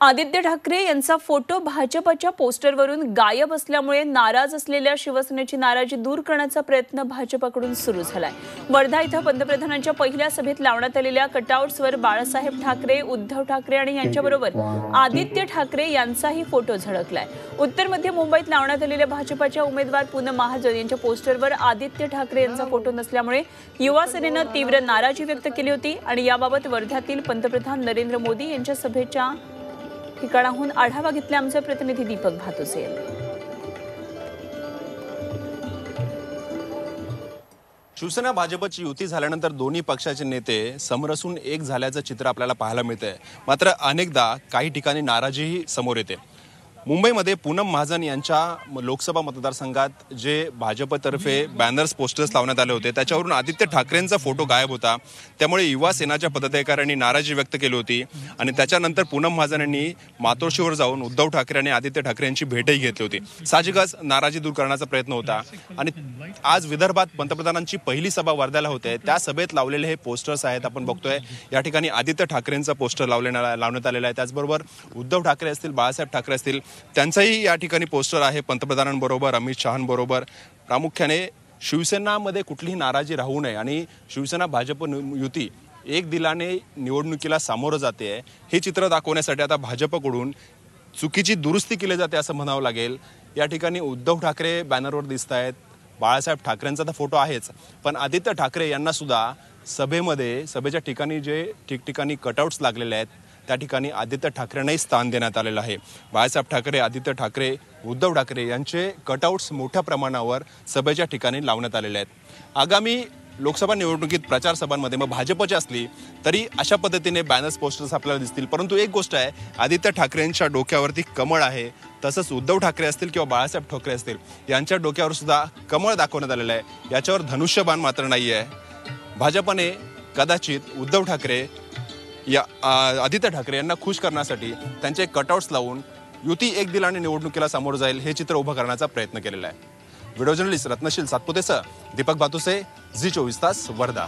आदित्य ठाकरे यांचा फोटो भाजपच्या पोस्टरवरून गायब असल्यामुळे नाराज असलेल्या शिवसेनेची नाराजी दूर करण्याचा प्रयत्न भाजपाकडून सुरू झालाय. वर्धा इथं पंतप्रधानांच्या पहिल्या सभेत लावण्यात आलेल्या कटआउट्सवर बाळासाहेब ठाकरे उद्धव ठाकरे आणि यांच्याबरोबर आदित्य ठाकरे यांचाही फोटो झळकलाय. उत्तर मध्य मुंबईत लावण्यात आलेल्या भाजपच्या उमेदवार पूनम महाजन यांच्या पोस्टरवर आदित्य ठाकरे यांचा फोटो नसल्यामुळे युवा सेनेनं तीव्र नाराजी व्यक्त केली होती आणि याबाबत वर्ध्यातील पंतप्रधान नरेंद्र मोदी यांच्या सभेच्या ठिकाणाहून आढावा घेतला आमचे प्रतिनिधी दीपक भातुसे. यांनी शिवसेना भाजपची युती झाल्यानंतर दोन्ही पक्षाचे नेते समरसून एक झाल्याचं चित्र आपल्याला पाहायला मिळतंय. मात्र अनेकदा काही ठिकाणी नाराजीही समोर येते. मुंबईमध्ये पूनम महाजन यांच्या लोकसभा मतदारसंघात जे भाजपतर्फे बॅनर्स पोस्टर्स लावण्यात आले होते त्याच्यावरून आदित्य ठाकरेंचा फोटो गायब होता. त्यामुळे युवा सेनाच्या पदाधिकाऱ्यांनी नाराजी व्यक्त केली होती आणि त्याच्यानंतर पूनम महाजन यांनी मातोश्रीवर जाऊन उद्धव ठाकरे आणि आदित्य ठाकरे यांची भेटही घेतली होती. साहजिकच नाराजी दूर करण्याचा प्रयत्न होता. आणि आज विदर्भात पंतप्रधानांची पहिली सभा वर्ध्याला होते त्या सभेत लावलेले हे पोस्टर्स आहेत आपण बघतोय. या ठिकाणी आदित्य ठाकरेंचा पोस्टर लावलेलं लावण्यात आलेला आहे. त्याचबरोबर उद्धव ठाकरे असतील बाळासाहेब ठाकरे असतील त्यांचंही या ठिकाणी पोस्टर आहे पंतप्रधानांबरोबर अमित शहांबरोबर. प्रामुख्याने शिवसेनामध्ये कुठलीही नाराजी राहू नये आणि शिवसेना भाजप युती एक दिलाने निवडणुकीला सामोरं जाते आहे. हे चित्र दाखवण्यासाठी आता भाजपकडून चुकीची दुरुस्ती केली जाते असं म्हणावं लागेल. या ठिकाणी उद्धव ठाकरे बॅनरवर दिसत आहेत बाळासाहेब ठाकरेंचा तर फोटो आहेच. पण आदित्य ठाकरे यांनासुद्धा सभेमध्ये सभेच्या ठिकाणी जे ठिकठिकाणी कटआउट्स लागलेले आहेत त्या ठिकाणी आदित्य ठाकरेंनाही स्थान देण्यात आलेलं आहे. बाळासाहेब ठाकरे आदित्य ठाकरे उद्धव ठाकरे यांचे कटआउट्स मोठ्या प्रमाणावर सभेच्या ठिकाणी लावण्यात आलेले आहेत. आगामी लोकसभा निवडणुकीत प्रचार सभांमध्ये मग भाजपची असली तरी अशा पद्धतीने बॅनर्स पोस्टर्स आपल्याला दिसतील. परंतु एक गोष्ट आहे आदित्य ठाकरेंच्या डोक्यावरती कमळ आहे. तसंच उद्धव ठाकरे असतील किंवा बाळासाहेब ठाकरे असतील यांच्या डोक्यावर सुद्धा कमळ दाखवण्यात आलेलं आहे. याच्यावर धनुष्यबाण मात्र नाही आहे भाजपने कदाचित उद्धव ठाकरे या आदित्य ठाकरे यांना खुश करण्यासाठी त्यांचे कटआउट्स लावून युती एक दिल आणि निवडणुकीला सामोरं जाईल हे चित्र उभं करण्याचा प्रयत्न केलेला आहे. व्हिडिओ जर्नलिस्ट रत्नशील सातपुतेसह दीपक बातुसे झी चोवीस तास वर्धा.